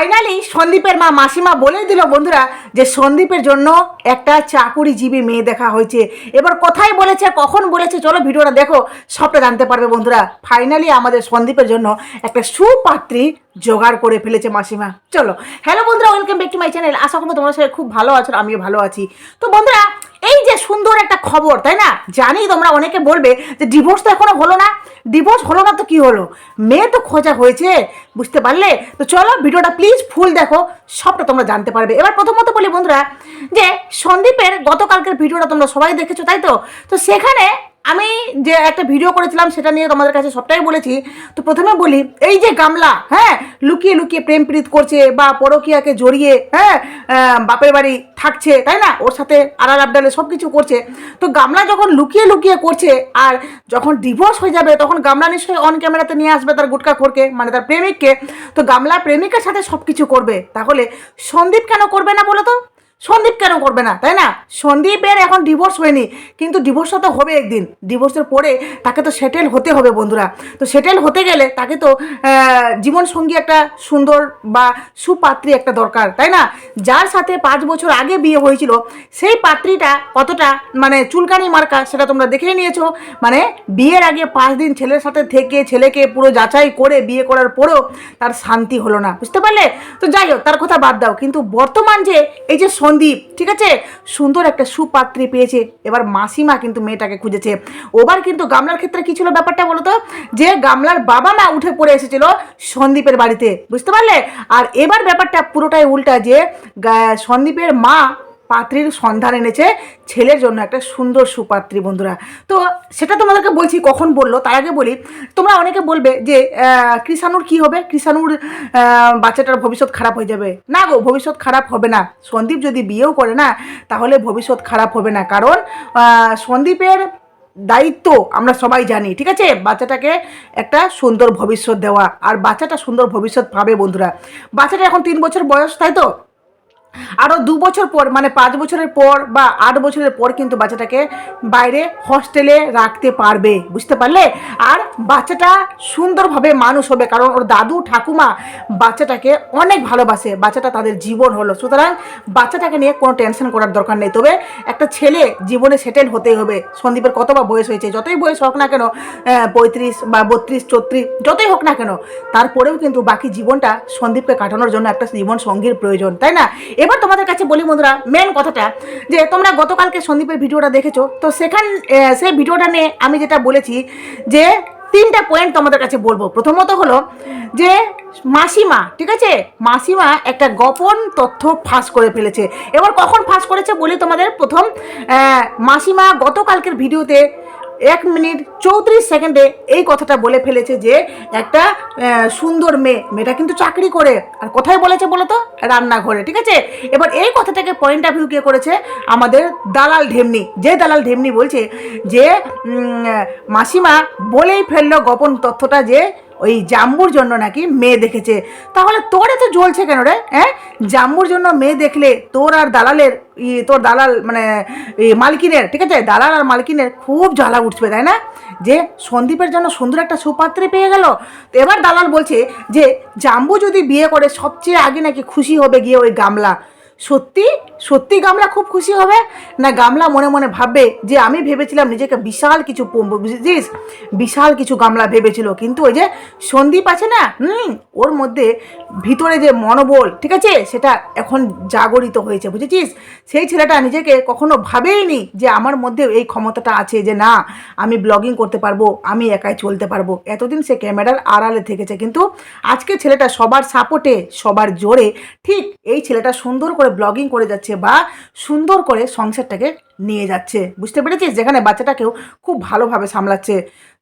Finally সন্দীপের মা মাসিমা বলে দিল, বন্ধুরা, যে সন্দীপের জন্য একটা চাকুরিজীবী মেয়ে দেখা হয়েছে। এবার কোথায় বলেছে, কখন বলেছে, চলো ভিডিওটা দেখো সবটা জানতে পারবে বন্ধুরা। ফাইনালি আমাদের সন্দীপের জন্য একটা সুপাত্রী জোগাড় করে ফেলেছে মাসিমা। চলো হ্যালো বন্ধুরা welcome back to my channel আশা করব তোমার সবাই খুব ভালো আছো, আমিও ভালো আছি। তো বন্ধুরা যে সুন্দর একটা খবর, তাই না? জানি তোমরা অনেকে বলবে যে ডিভোর্স তো এখনও হলো না। ডিভোর্স হলো না তো কি হলো? মেয়ে তো খোঁজা হয়েছে, বুঝতে পারলে? তো চলো ভিডিওটা প্লিজ ফুল দেখো, সবটা তোমরা জানতে পারবে। এবার প্রথমত বলি বন্ধুরা যে সন্দীপের গতকালকের ভিডিওটা তোমরা সবাই দেখেছ, তাই তো? তো সেখানে আমি যে একটা ভিডিও করেছিলাম, সেটা নিয়ে তোমাদের কাছে সবটাই বলেছি। তো প্রথমে বলি, এই যে গামলা হ্যাঁ লুকিয়ে লুকিয়ে প্রেম প্রীত করছে বা পরকিয়াকে জড়িয়ে হ্যাঁ বাপের বাড়ি থাকছে, তাই না? ওর সাথে আড়াল আবডালে সব কিছু করছে। তো গামলা যখন লুকিয়ে লুকিয়ে করছে আর যখন ডিভোর্স হয়ে যাবে, তখন গামলা নিশ্চয়ই অন ক্যামেরাতে নিয়ে আসবে তার গুটকা খোরকে মানে তার প্রেমিককে। তো গামলা প্রেমিকের সাথে সব কিছু করবে। তাহলে সন্দীপ কেন করবে না বলো তো? সন্দীপ কেন করবে না, তাই না? সন্দীপের এখন ডিভোর্স হয়নি, কিন্তু ডিভোর্সটা তো হবে একদিন। ডিভোর্সের পরে তাকে তো সেটেল হতে হবে বন্ধুরা। তো সেটেল হতে গেলে তাকে তো জীবনসঙ্গী একটা সুন্দর বা সুপাত্রী একটা দরকার, তাই না? যার সাথে পাঁচ বছর আগে বিয়ে হয়েছিল, সেই পাত্রীটা কতটা মানে চুলকানি মার্কা সেটা তোমরা দেখেই নিয়েছো। মানে বিয়ের আগে পাঁচ দিন ছেলের সাথে থেকে ছেলেকে পুরো যাচাই করে বিয়ে করার পরেও তার শান্তি হলো না, বুঝতে পারলে? তো যাই হোক, তার কথা বাদ দাও। কিন্তু বর্তমান যে, এই যে সন্দীপ ঠিক আছে? সুন্দর একটা সুপাত্রী পেয়েছে। এবার মাসিমা কিন্তু মেয়েটাকে খুঁজেছে। ওবার কিন্তু গামলার ক্ষেত্রে কি ছিল ব্যাপারটা বলতো যে গামলার বাবা মা উঠে পড়ে এসেছিল সন্দীপের বাড়িতে, বুঝতে পারলে? আর এবার ব্যাপারটা পুরোটাই উল্টা যে সন্দীপের মা পাত্রীর সন্ধান এনেছে ছেলের জন্য একটা সুন্দর সুপাত্রী, বন্ধুরা। তো সেটা তোমাদেরকে বলছি কখন বলল, তার আগে বলি, তোমরা অনেকে বলবে যে কৃষাণুর কি হবে? কৃষাণুর বাচ্চাটার ভবিষ্যৎ খারাপ হয়ে যাবে। না গো, ভবিষ্যৎ খারাপ হবে না। সন্দীপ যদি বিয়েও করে না, তাহলে ভবিষ্যৎ খারাপ হবে না। কারণ সন্দীপের দায়িত্ব আমরা সবাই জানি, ঠিক আছে? বাচ্চাটাকে একটা সুন্দর ভবিষ্যৎ দেওয়া। আর বাচ্চাটা সুন্দর ভবিষ্যৎ পাবে, বন্ধুরা। বাচ্চাটা এখন তিন বছর বয়স, তাই তো? আরও দু বছর পর মানে পাঁচ বছরের পর বা আট বছরের পর কিন্তু বাচ্চাটাকে বাইরে হস্টেলে রাখতে পারবে, বুঝতে পারলে? আর বাচ্চাটা সুন্দরভাবে মানুষ হবে, কারণ ওর দাদু, ঠাকুমা বাচ্চাটাকে অনেক ভালোবাসে, বাচ্চাটা তাদের জীবন হলো। সুতরাং বাচ্চাটাকে নিয়ে কোনো টেনশন করার দরকার নেই। তবে একটা ছেলে জীবনে সেটেল হতেই হবে। সন্দীপের কত বা বয়স হয়েছে, যতই বয়স হোক না কেন পঁয়ত্রিশ বা বত্রিশ, চৌত্রিশ, যতই হোক না কেন, তারপরেও কিন্তু বাকি জীবনটা সন্দীপকে কাটানোর জন্য একটা জীবন সঙ্গীর প্রয়োজন, তাই না? এবার তোমাদের কাছে বলি বন্ধুরা মেন কথাটা, যে তোমরা গতকালকে সন্দীপের ভিডিওটা দেখেছ, তো সেখান সেই ভিডিওটা নিয়ে আমি যেটা বলেছি, যে তিনটা পয়েন্ট তোমাদের কাছে বলব। প্রথমত হলো যে মাসিমা, ঠিক আছে? মাসিমা একটা গোপন তথ্য ফাঁস করে ফেলেছে। এবার কখন ফাঁস করেছে বলি তোমাদের? প্রথম মাসিমা গতকালকের ভিডিওতে এক মিনিট চৌত্রিশ সেকেন্ডে এই কথাটা বলে ফেলেছে যে একটা সুন্দর মেয়ে, মেয়েটা কিন্তু চাকরি করে। আর কোথায় বলেছে বলো তো রান্নাঘরে, ঠিক আছে? এবার এই কথাটাকে পয়েন্ট অফ ভিউ কে করেছে আমাদের দালাল ঢেমনি। যে দালাল ঢেমনি বলছে যে মাসিমা বলেই ফেলল গোপন তথ্যটা যে ওই জাম্বুর জন্য নাকি মেয়ে দেখেছে। তাহলে তোর এত জ্বলছে কেন রে হ্যাঁ? জাম্বুর জন্য মেয়ে দেখলে তোর আর দালালের তোর দালাল মানে মালকিনের, ঠিক আছে? দালাল আর মালকিনের খুব জ্বালা উঠবে, তাই না? যে সন্দীপের জন্য সুন্দর একটা সুপাত্রে পেয়ে গেল। তো এবার দালাল বলছে যে, জাম্বু যদি বিয়ে করে সবচেয়ে আগে নাকি খুশি হবে গিয়ে ওই গামলা। সত্যি? সত্যি গামলা খুব খুশি হবে? না, গামলা মনে মনে ভাববে যে আমি ভেবেছিলাম নিজেকে বিশাল কিছু বুঝেছিস? বিশাল কিছু গামলা ভেবেছিল। কিন্তু ওই যে সন্দীপ আছে না, হুম, ওর মধ্যে ভিতরে যে মনোবল, ঠিক আছে? সেটা এখন জাগরিত হয়েছে, বুঝেছিস? সেই ছেলেটা নিজেকে কখনো ভাবেইনি যে আমার মধ্যে এই ক্ষমতাটা আছে যে না, আমি ব্লগিং করতে পারব, আমি একাই চলতে পারব। এতদিন সে ক্যামেরার আড়ালে থেকেছে। কিন্তু আজকে ছেলেটা সবার সাপোর্টে, সবার জোরে, ঠিক এই ছেলেটা সুন্দর করে ব্লগিং করে যাচ্ছে বা সুন্দর করে সংসারটাকে নিয়ে যাচ্ছে। বুঝতে পেরেছিস? যেখানে বাচ্চাটাকেও খুব ভালোভাবে সামলাচ্ছে।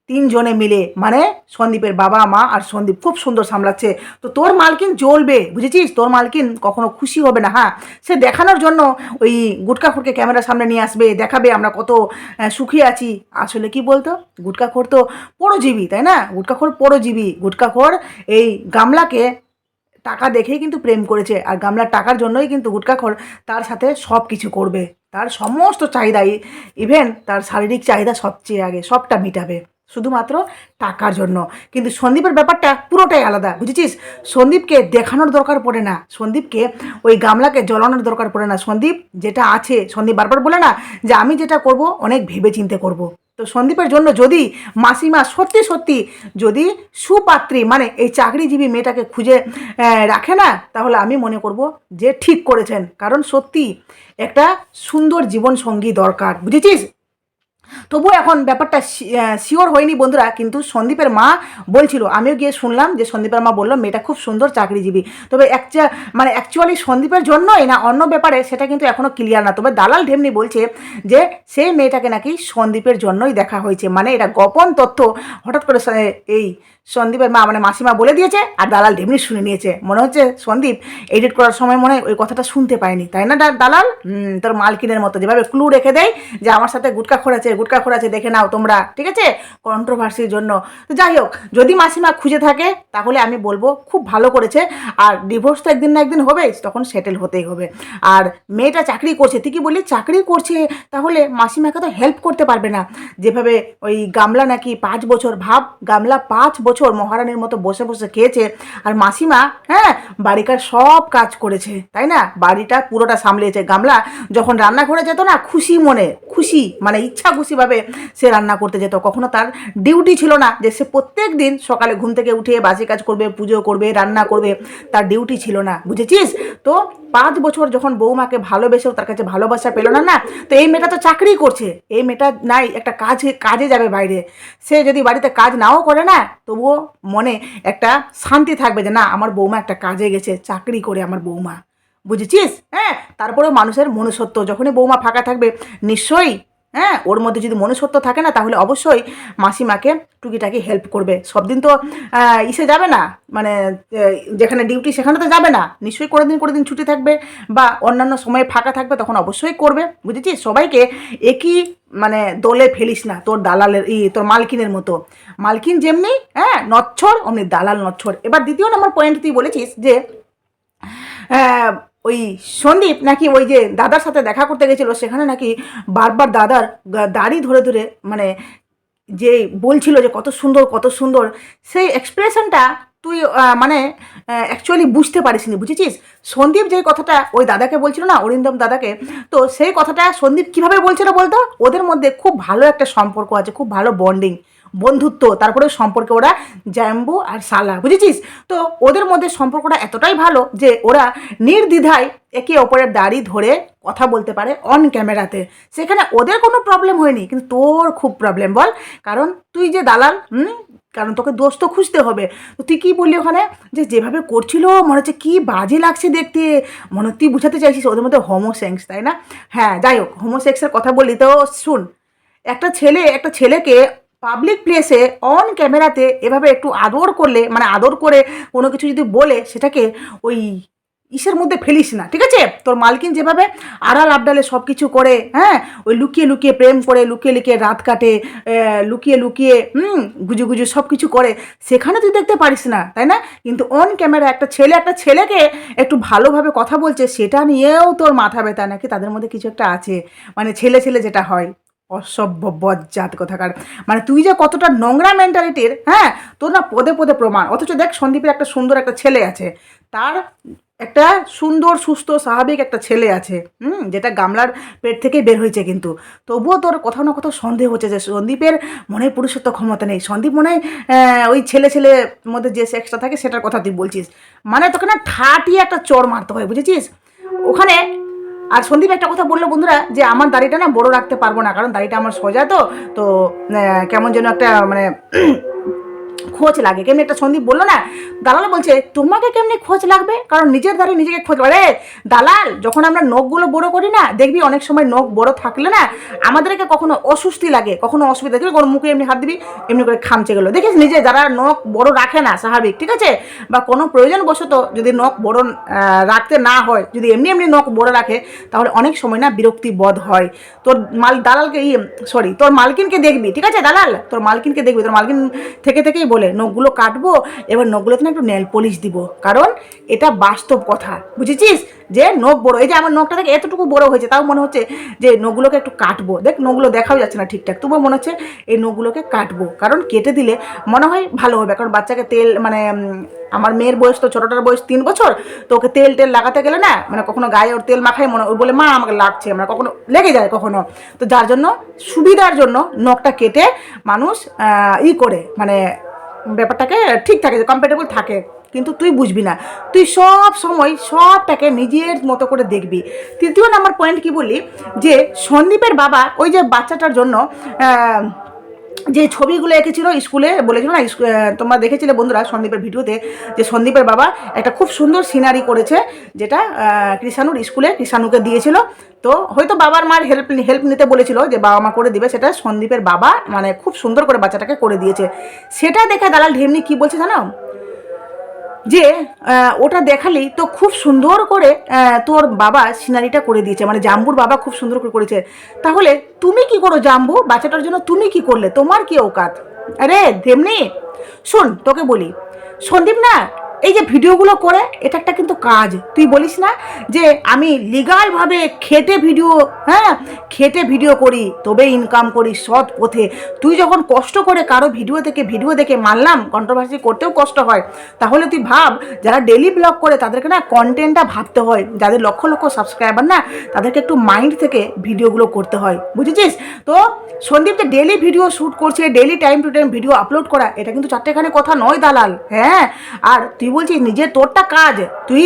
তিনজনে মিলে মানে সন্দীপের বাবা, মা আর সন্দীপ খুব সুন্দর সামলাচ্ছে। তো তোর মালকিন জ্বলবে, বুঝেছিস? তোর মালকিন কখনো খুশি হবে না হ্যাঁ? সে দেখানোর জন্য ওই গুটকা খোরকে ক্যামেরার সামনে নিয়ে আসবে, দেখাবে আমরা কত সুখী আছি। আসলে কি বলতো? গুটকাখোর তো পরজীবী, তাই না? গুটকাখোর পরজীবী। গুটকাখোর এই গামলাকে টাকা দেখেই কিন্তু প্রেম করেছে। আর গামলার টাকার জন্যই কিন্তু গুটকাখোর তার সাথে সব কিছু করবে। তার সমস্ত চাহিদা ইভেন তার শারীরিক চাহিদা সবচেয়ে আগে, সবটা মিটাবে। শুধুমাত্র টাকার জন্য। কিন্তু সন্দীপের ব্যাপারটা পুরোটাই আলাদা, বুঝেছিস? সন্দীপকে দেখানোর দরকার পড়ে না। সন্দীপকে ওই গামলাকে জ্বলানোর দরকার পড়ে না। সন্দীপ যেটা আছে, সন্দীপ বারবার বলে না যে, আমি যেটা করব, অনেক ভেবে চিন্তে করব। তো সন্দীপের জন্য যদি মাসিমা সত্যি সত্যি যদি সুপাত্রী মানে এই চাকরিজীবী মেয়েটাকে খুঁজে রাখে না, তাহলে আমি মনে করব যে ঠিক করেছেন। কারণ সত্যি একটা সুন্দর জীবন সঙ্গী দরকার। বুঝেছিস? তবুও এখন ব্যাপারটা শিওর হয়নি বন্ধুরা, কিন্তু সন্দীপের মা বলছিল, আমিও গিয়ে শুনলাম যে সন্দীপের মা বলল, মেয়েটা খুব সুন্দর চাকরিজীবী। তবে একটা মানে অ্যাকচুয়ালি সন্দীপের জন্যই না, অন্য ব্যাপারে সেটা কিন্তু এখনও ক্লিয়ার না। তবে দালাল ঢেমনি বলছে যে সেই মেয়েটাকে নাকি সন্দীপের জন্যই দেখা হয়েছে। মানে এটা গোপন তথ্য, হঠাৎ করে এই সন্দীপের মা মানে মাসিমা বলে দিয়েছে আর দালাল ঢেমনি শুনে নিয়েছে। মনে হচ্ছে সন্দীপ এডিট করার সময় মনে ওই কথাটা শুনতে পায়নি। তাই না দালাল? তোর মালকিনের মতো। যেভাবে ক্লু রেখে দেয় যে, আমার সাথে গুটকা খোড়াচ্ছে গুটকা আছে, দেখে নাও তোমরা, ঠিক আছে? কন্ট্রোভার্সির জন্য। তো যাই হোক, যদি মাসিমা খুঁজে থাকে, তাহলে আমি বলব, খুব ভালো করেছে। আর ডিভোর্স তো একদিন না একদিন হবে, তখন সেটেল হতেই হবে। আর মেয়েটা চাকরি করছে তুই কি বললি, চাকরি করছে, তাহলে মাসিমাকে তো হেল্প করতে পারবে না। যেভাবে ওই গামলা নাকি পাঁচ বছর, ভাব, গামলা পাঁচ বছর মহারানীর মতো বসে বসে খেয়েছে। আর মাসিমা হ্যাঁ বাড়িকার সব কাজ করেছে, তাই না? বাড়িটা পুরোটা সামলিয়েছে গামলা যখন রান্না করে যেত না, খুশি মনে, খুশি মানে ইচ্ছা খুশিভাবে সে রান্না করতে যেত। কখনো তার ডিউটি ছিল না যে সে প্রত্যেক দিন সকালে ঘুম থেকে উঠে বাসি কাজ করবে, পুজো করবে, রান্না করবে, তার ডিউটি ছিল না। বুঝেছিস? তো পাঁচ বছর যখন বৌমাকে ভালোবেসেও তার কাছে ভালোবাসা পেল না না, তো এই মেয়েটা তো চাকরি করছে। এই মেয়েটা নাই, একটা কাজে কাজে যাবে বাইরে। সে যদি বাড়িতে কাজ নাও করে না, তবুও মনে একটা শান্তি থাকবে যে না, আমার বৌমা একটা কাজে গেছে, চাকরি করে আমার বৌমা। বুঝেছিস? হ্যাঁ তারপরেও মানুষের মনুষ্যত্ব, যখনই বৌমা ফাঁকা থাকবে, নিশ্চয়ই হ্যাঁ ওর মধ্যে যদি মনুষ্যত্ব থাকে না, তাহলে অবশ্যই মাসিমাকে টুকিটাকি হেল্প করবে। সব দিন তো ইসে যাবে না। মানে যেখানে ডিউটি সেখানে তো যাবে না। নিশ্চয়ই করে দিন করে দিন ছুটি থাকবে বা অন্যান্য সময়ে ফাঁকা থাকবে, তখন অবশ্যই করবে। বুঝেছিস? সবাইকে একই মানে দলে ফেলিস না। তোর দালালের, ই, তোর মালকিনের মতো। মালকিন যেমনি হ্যাঁ নচ্ছর, অমনি দালাল নচ্ছর। এবার দ্বিতীয় নম্বর পয়েন্ট তুই বলেছিস যে ওই সন্দীপ নাকি ওই যে দাদার সাথে দেখা করতে গেছিল, সেখানে নাকি বারবার দাদার দাড়ি ধরে ধরে মানে যে বলছিল যে কত সুন্দর কত সুন্দর, সেই এক্সপ্রেশনটা তুই মানে অ্যাকচুয়ালি বুঝতে পারিসনি, বুঝেছিস? সন্দীপ যে কথাটা ওই দাদাকে বলছিল না, অরিন্দম দাদাকে, তো সেই কথাটা সন্দীপ কীভাবে বলছিল বলতো? ওদের মধ্যে খুব ভালো একটা সম্পর্ক আছে, খুব ভালো বন্ডিং বন্ধুত্ব, তারপরে সম্পর্কে ওরা জ্যাম্বু আর সালা, বুঝেছিস? তো ওদের মধ্যে সম্পর্কটা এতটাই ভালো যে ওরা নির্দ্বিধায় একে অপরের দাড়ি ধরে কথা বলতে পারে অন ক্যামেরাতে সেখানে ওদের কোনো প্রবলেম হয়নি, কিন্তু তোর খুব প্রবলেম বল। কারণ তুই যে দালাল, হুম? কারণ তোকে দোষ তো খুঁজতে হবে। তো তুই কী বললি ওখানে? যে যেভাবে করছিল, মনে হচ্ছে কী বাজে লাগছে দেখতে। মনে তুই বুঝাতে চাইছিস ওদের মধ্যে হোমোসেক্স তাই না? হ্যাঁ যাই হোক হোমোসেক্সের কথা বললি তো, শুন। একটা ছেলে, একটা ছেলেকে পাবলিক প্লেসে অন ক্যামেরাতে এভাবে একটু আদর করলে মানে আদর করে কোনো কিছু যদি বলে, সেটাকে ওই ইসের মধ্যে ফেলিস না, ঠিক আছে? তোর মালকিন যেভাবে আড়াল আবডালে সব কিছু করে হ্যাঁ? ওই লুকিয়ে লুকিয়ে প্রেম করে, লুকিয়ে লুকিয়ে রাত কাটে লুকিয়ে লুকিয়ে, হুম, গুজু গুজু সব কিছু করে, সেখানে তুই দেখতে পারিস না, তাই না? কিন্তু অন ক্যামেরা একটা ছেলে, একটা ছেলেকে একটু ভালোভাবে কথা বলছে, সেটা নিয়েও তোর মাথা ব্যথা নাকি? তাদের মধ্যে কিছু একটা আছে। মানে ছেলে ছেলে যেটা হয়। অসভ্য, বজ্জাত কথাকার। মানে তুই যে কতটা নোংরা মেন্টালিটির হ্যাঁ? তোর না পদে পদে প্রমাণ। অথচ দেখ, সন্দীপের একটা সুন্দর একটা ছেলে আছে। তার একটা সুন্দর, সুস্থ, স্বাভাবিক একটা ছেলে আছে, হুম? যেটা গামলার পেট থেকেই বের হয়েছে কিন্তু। তবুও তোর কোথাও না কোথাও সন্দেহ হচ্ছে যে সন্দীপের মনে পুরুষত্ব ক্ষমতা নেই। সন্দীপ মনে ওই ছেলে ছেলে মধ্যে যে সেক্সটা থাকে, সেটার কথা তুই বলছিস। মানে তোকে না ঠাটিয়ে একটা চর মারতে হয়, বুঝেছিস? ওখানে আর সন্দীপ একটা কথা বলল বন্ধুরা, যে আমার দাড়িটা না বড় রাখতে পারব না, কারণ দাড়িটা আমার সোজা তো তো কেমন যেন একটা মানে খোঁজ লাগে। কেমনি একটা সন্দীপ বলল না, দালাল বলছে, তোমাকে কেমনি খোঁজ লাগবে? কারণ নিজের দাঁড়িয়ে নিজেকে খোঁজ আরে, দালাল, যখন আমরা নখগুলো বড় করি না, দেখবি অনেক সময় নখ বড় থাকলে না, আমাদেরকে কখনো অস্বস্তি লাগে, কখনো অসুবিধা দেখবি কোনো মুখে এমনি হাত দিবি, এমনি করে খামচে গেলো। দেখিস, নিজে যারা নখ বড় রাখে না, স্বাভাবিক, ঠিক আছে? বা কোনো প্রয়োজনবশত যদি নখ বড় রাখতে না হয়, যদি এমনি এমনি নখ বড় রাখে, তাহলে অনেক সময় না বিরক্তি বোধ হয়। তোর মাল, দালালকে সরি তোর মালকিনকে দেখবি, ঠিক আছে, দালাল? তোর মালকিনকে দেখবি, তোর মালকিন থেকে থেকেই বলে, নখগুলো কাটবো, এবার নখগুলোতে না একটু নেল পলিশ দিব। কারণ এটা বাস্তব কথা। বুঝেছিস? যে নখ বড়, এই যে আমার নখটা থেকে এতটুকু বড় হয়েছে, তাও মনে হচ্ছে যে নখগুলোকে একটু কাটবো। দেখ, নখগুলো দেখাও যাচ্ছে না ঠিকঠাক। তবুও মনে হচ্ছে এই নখগুলোকে কাটবো। কারণ কেটে দিলে মনে হয় ভালো হবে। কারণ বাচ্চাকে তেল মানে আমার মেয়ের বয়স তো, ছোটোটার বয়স তিন বছর, তো ওকে তেল টেল লাগাতে গেলে না মানে কখনো গায়ে ওর তেল মাখায় মনে ওর বলে, মা, আমাকে লাগছে। মানে কখনো লেগে যায় কখনো। তো যার জন্য, সুবিধার জন্য নখটা কেটে মানুষ ই করে মানে ব্যাপারটাকে ঠিক থাকে কমফর্টেবল থাকে। কিন্তু তুই বুঝবি না। তুই সব সময় সবটাকে নিজের মতো করে দেখবি। তৃতীয় নাম্বার পয়েন্ট কি বলি? যে সন্দীপের বাবা ওই যে বাচ্চাটার জন্য যে ছবিগুলো এঁকেছিল স্কুলে বলেছিল না তোমরা দেখেছিলে বন্ধুরা সন্দীপের ভিডিওতে যে সন্দীপের বাবা একটা খুব সুন্দর সিনারি করেছে, যেটা কৃষাণুর স্কুলে কৃষাণুকে দিয়েছিল। তো হয়তো বাবার মার হেল্প হেল্প নিতে বলেছিল যে বাবা মা করে দিবে, সেটা সন্দীপের বাবা মানে খুব সুন্দর করে বাচ্চাটাকে করে দিয়েছে। সেটা দেখে দালাল ঢেমনি কি বলছে জানো? যে ওটা দেখালি তো খুব সুন্দর করে তোর বাবা সিনারিটা করে দিয়েছে। মানে জাম্বুর বাবা খুব সুন্দর করে করেছে। তাহলে তুমি কি করো জাম্বু? বাচ্চাটার জন্য তুমি কি করলে? তোমার কি ওকাত আরে তেমনি শোন, তোকে বলি। সন্দীপ না এই যে ভিডিওগুলো করে, এটা একটা কিন্তু কাজ। তুই বলিস না যে আমি লিগালভাবে খেটে ভিডিও হ্যাঁ খেটে ভিডিও করি, তবে ইনকাম করি সৎ পথে। তুই যখন কষ্ট করে কারও ভিডিও থেকে ভিডিও দেখে মানলাম কন্ট্রোভার্সি করতেও কষ্ট হয়, তাহলে তুই ভাব, যারা ডেলি ব্লগ করে, তাদেরকে না কন্টেন্টটা ভাবতে হয়। যাদের লক্ষ লক্ষ সাবস্ক্রাইবার না, তাদেরকে একটু মাইন্ড থেকে ভিডিওগুলো করতে হয়। বুঝেছিস? তো সন্দীপ যে ডেলি ভিডিও শ্যুট করছে daily time to time video upload করা, এটা কিন্তু চারটেখানি কথা নয় দালাল হ্যাঁ? আর তুই বলছিস নিজের তোরটা কাজ। তুই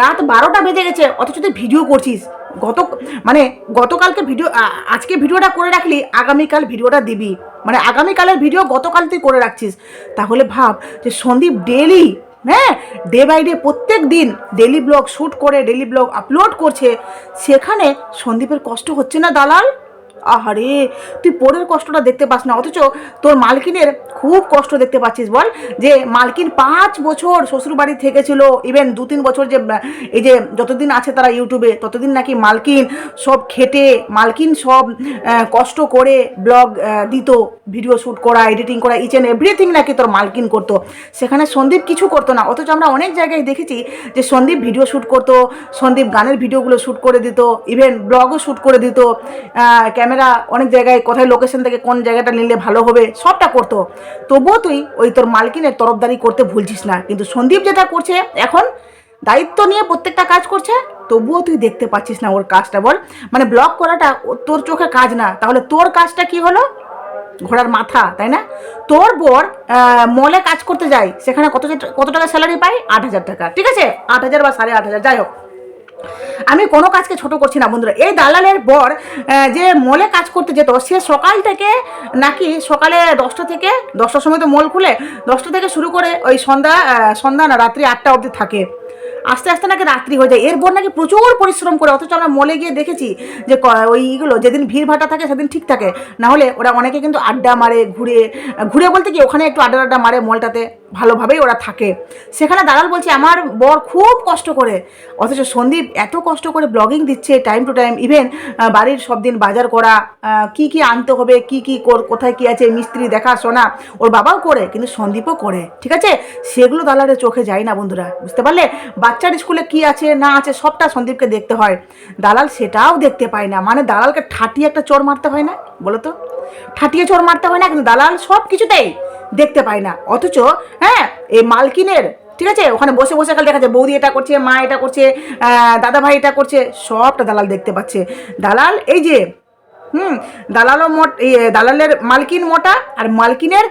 রাত বারোটা বেজে গেছে, অথচ তুই ভিডিও করছিস। গত মানে গতকালকে ভিডিও আজকে ভিডিওটা করে রাখলি, আগামীকাল ভিডিওটা দিবি। মানে আগামীকালের ভিডিও গতকাল তুই করে রাখছিস। তাহলে ভাব যে সন্দীপ ডেলি হ্যাঁ? ডে বাই ডে প্রত্যেক দিন ডেলি ব্লগ শ্যুট করে ডেলি ব্লগ আপলোড করছে, সেখানে সন্দীপের কষ্ট হচ্ছে না দালাল? আহারে, তুই পরের কষ্টটা দেখতে পাস না, অথচ তোর মালকিনের খুব কষ্ট দেখতে পাচ্ছিস, বল। যে মালকিন পাঁচ বছর শ্বশুরবাড়ি থেকেছিল ইভেন দু তিন বছর যে, এই যে যতদিন আছে তারা ইউটিউবে, ততদিন নাকি মালকিন সব খেটে, মালকিন সব কষ্ট করে ব্লগ দিত, ভিডিও শ্যুট করা, এডিটিং করা ইচ অ্যান্ড এভরিথিং নাকি তোর মালকিন করতো। সেখানে সন্দীপ কিছু করতো না, অথচ আমরা অনেক জায়গায় দেখেছি যে সন্দীপ ভিডিও শ্যুট করতো, সন্দীপ গানের ভিডিওগুলো শ্যুট করে দিত ইভেন ব্লগও শ্যুট করে দিত ক্যামেরা অনেক জায়গায় কোথায় লোকেশন থেকে কোন জায়গাটা নিলে ভালো হবে, সবটা করতো। তবুও তুই ওই তোর মালকিনের তরফদারি করতে ভুলছিস না। কিন্তু সন্দীপ যেটা করছে, এখন দায়িত্ব নিয়ে প্রত্যেকটা কাজ করছে, তবুও তুই দেখতে পাচ্ছিস না ওর কাজটা। বল মানে ব্লক করাটা তোর চোখে কাজ না। তাহলে তোর কাজটা কি হলো? ঘোড়ার মাথা, তাই না? তোর বর মলে কাজ করতে যায়, সেখানে কত কত টাকা স্যালারি পায়? আট হাজার টাকা। ঠিক আছে? আট হাজার বা সাড়ে আট হাজার, যাই হোক। আমি কোনো কাজকে ছোট করছি না, বন্ধুরা। এই দালালের বর যে মলে কাজ করতে যেত, সে সকাল থেকে নাকি সকালে দশটা থেকে, দশটার সময় তো মল খুলে, দশটা থেকে শুরু করে ওই সন্ধ্যা সন্ধ্যা না, রাত্রি আটটা অবধি থাকে। আস্তে আস্তে নাকি রাত্রি হয়ে যায়। এরপর নাকি প্রচুর পরিশ্রম করে, অথচ আমরা মলে গিয়ে দেখেছি যে ওইগুলো যেদিন ভিড় ভাটা থাকে, সেদিন ঠিক থাকে। নাহলে ওরা অনেকে কিন্তু আড্ডা মারে, ঘুরে ঘুরে বলতে কি, ওখানে একটু আড্ডা আড্ডা মারে মলটাতে। ভালোভাবেই ওরা থাকে। সেখানে দালাল বলছে, আমার বর খুব কষ্ট করে। অথচ সন্দীপ এত কষ্ট করে ব্লগিং দিচ্ছে টাইম টু টাইম ইভেন বাড়ির সব দিন বাজার করা কি কি আনতে হবে, কি কি কর- কোথায় কি আছে, মিস্ত্রি দেখাশোনা ওর বাবাও করে, কিন্তু সন্দীপও করে, ঠিক আছে? সেগুলো দালালের চোখে যায় না বন্ধুরা, বুঝতে পারলে? বাচ্চার স্কুলে কি আছে, না আছে, সবটা সন্দীপকে দেখতে হয়। দালাল সেটাও দেখতে পায় না মানে দালালকে ঠাটিয়ে একটা চোর মারতে হয় না, বলো তো? ঠাটিয়ে চোর মারতে হয় না, কিন্তু দালাল সব কিছুতেই দেখতে পায় না। অথচ হ্যাঁ এই মালকিনের, ঠিক আছে, ওখানে বসে বসে খালি দেখা যায় বৌদি এটা করছে, মা এটা করছে দাদা ভাই এটা করছে, সবটা দালাল দেখতে পাচ্ছে। দালাল, এই যে, হুম, দালালও মোট দালালের মালকিন মোটা আর মালকিনের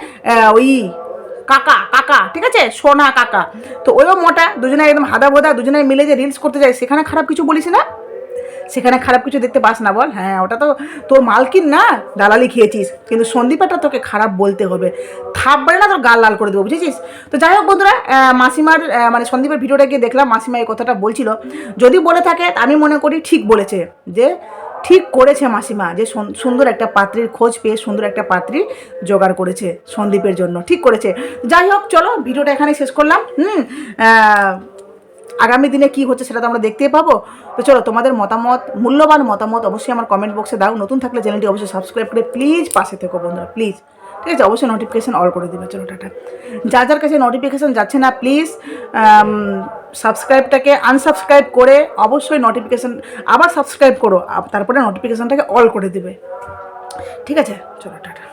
ওই কাকা কাকা, ঠিক আছে, সোনা কাকা। তো ওইও মোটা, দুজনে একদম হাদা ভোদা দুজনে মিলে যে রিলস করতে যায়, সেখানে খারাপ কিছু বলিস না? সেখানে খারাপ কিছু দেখতে পাস না, বল। হ্যাঁ ওটা তো তোর মালকিন না? দালালি খেয়েছিস। কিন্তু সন্দীপাটা তোকে খারাপ বলতে হবে। থাপ বাড়ে না, তোর গাল লাল করে দেবো, বুঝেছিস? তো যাই হোক বন্ধুরা মাসিমার মানে সন্দীপের ভিডিওটা গিয়ে দেখলাম, মাসিমা এই কথাটা বলছিল। যদি বলে থাকে, আমি মনে করি ঠিক বলেছে, যে ঠিক করেছে মাসিমা, যে সুন্দর একটা পাত্রীর খোঁজ পেয়ে সুন্দর একটা পাত্রী জোগাড় করেছে সন্দীপের জন্য। ঠিক করেছে। যাই হোক, চলো, ভিডিওটা এখানে শেষ করলাম। হুম আগামী দিনে কি হচ্ছে সেটা তো আমরা দেখতেই পাবো। তো চলো, তোমাদের মতামত, মূল্যবান মতামত অবশ্যই আমার কমেন্ট বক্সে দাও। নতুন থাকলে চ্যানেলটি অবশ্যই সাবস্ক্রাইব করে প্লিজ পাশে থেকো বন্ধুরা প্লিজ ঠিক আছে, অবশ্যই নোটিফিকেশান অল করে দেবে, চলো, টাটা। যার যার কাছে নোটিফিকেশান যাচ্ছে না প্লিজ সাবস্ক্রাইবটাকে আনসাবস্ক্রাইব করে অবশ্যই নোটিফিকেশান আবার সাবস্ক্রাইব করো তারপরে নোটিফিকেশানটাকে অল করে দেবে। ঠিক আছে, চলো, টাটা।